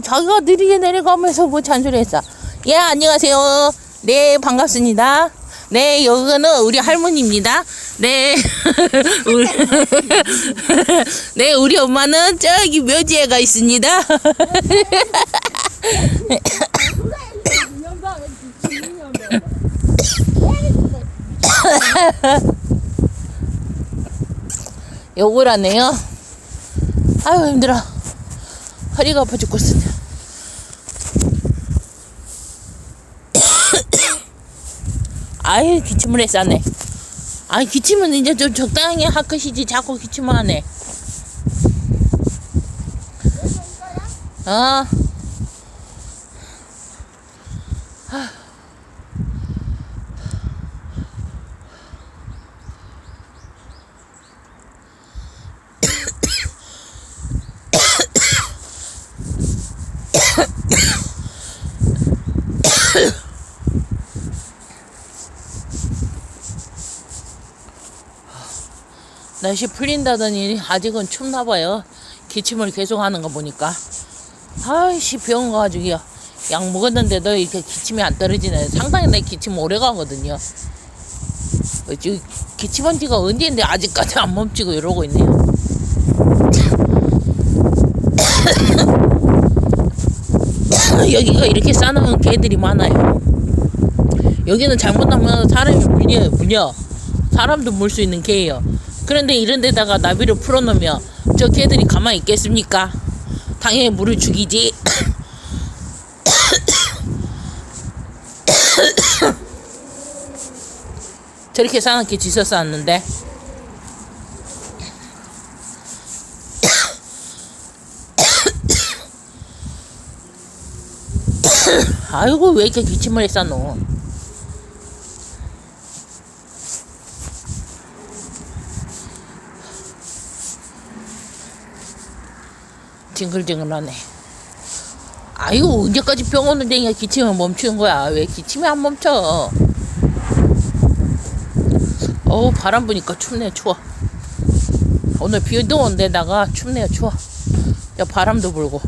자기가 느리게 내려가면서 뭐 잔소리했어. 예, 안녕하세요. 네, 반갑습니다. 네, 여기는 우리 할머니입니다. 네, 우리, 네, 우리 엄마는 저기 묘지에 가 있습니다. 요거라네요. 아유, 힘들어. 허리가 아파 죽겠어. 아유 기침을 했었네. 아 기침은 이제 좀 적당히 할 것이지 자꾸 기침을 하네. 어. 날씨 풀린다더니 아직은 춥나 봐요. 기침을 계속 하는 거 보니까. 아이씨 병원 가가지고요. 약 먹었는데도 이렇게 기침이 안 떨어지네. 상당히 내 기침 오래 가거든요. 어, 기침한 지가 언제인데 아직까지 안 멈추고 이러고 있네요. 여기가 이렇게 싸놓은 개들이 많아요. 여기는 잘못하면 사람이 물려, 물려. 사람도 물 수 있는 개예요. 그런데 이런 데다가 나비를 풀어놓으면 저 개들이 가만히 있겠습니까? 당연히 물을 죽이지. 저렇게 싸놓게 지서 쌌는데. 아이고 왜 이렇게 기침을 했었노? 징글징글하네. 아이고 언제까지 병원을 댕겨 기침을 멈추는 거야? 왜 기침이 안 멈춰? 어우 바람 부니까 춥네 추워. 오늘 비도 온 데다가 춥네요 추워. 야 바람도 불고.